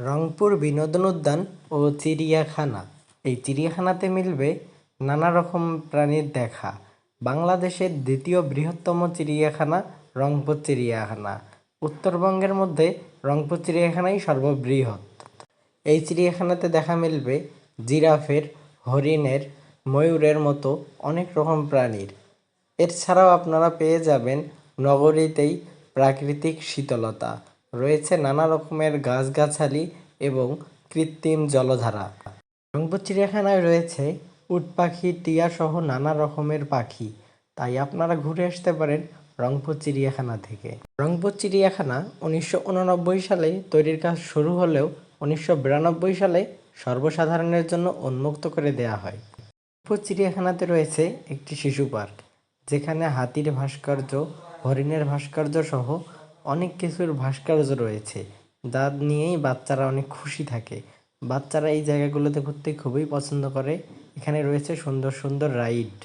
রংপুর বিনোদন উদ্যান ও চিড়িয়াখানা। এই চিড়িয়াখানাতে মিলবে নানা রকম প্রাণীর দেখা। বাংলাদেশের দ্বিতীয় বৃহত্তম চিড়িয়াখানা রংপুর চিড়িয়াখানা। উত্তরবঙ্গের মধ্যে রংপুর চিড়িয়াখানাই সর্ববৃহৎ। এই চিড়িয়াখানাতে দেখা মিলবে জিরাফের, হরিণের, ময়ূরের মতো অনেক রকম প্রাণীর। এছাড়াও আপনারা পেয়ে যাবেন নগরীতেই প্রাকৃতিক শীতলতা। রয়েছে নানা রকমের গাছগাছালি এবং কৃত্রিম জলধারা। রংপুর চিড়িয়াখানায় রয়েছে উট পাখি টিয়া সহ নানা রকমের পাখি। তাই আপনারা ঘুরে আসতে পারেন রংপুর চিড়িয়াখানা থেকে। রংপুর চিড়িয়াখানা উনিশশো উননব্বই সালে তৈরির কাজ শুরু হলেও উনিশশো বিরানব্বই সালে সর্বসাধারণের জন্য উন্মুক্ত করে দেয়া হয়। রংপুর চিড়িয়াখানাতে রয়েছে একটি শিশু পার্ক, যেখানে হাতির ভাস্কর্য, হরিণের ভাস্কর্য সহ অনেক কিছুর ভাস্কর্য রয়েছে। যা নিয়েই বাচ্চারা অনেক খুশি থাকে। বাচ্চারা এই জায়গাগুলোতে ঘুরতে খুবই পছন্দ করে। এখানে রয়েছে সুন্দর সুন্দর রাইড।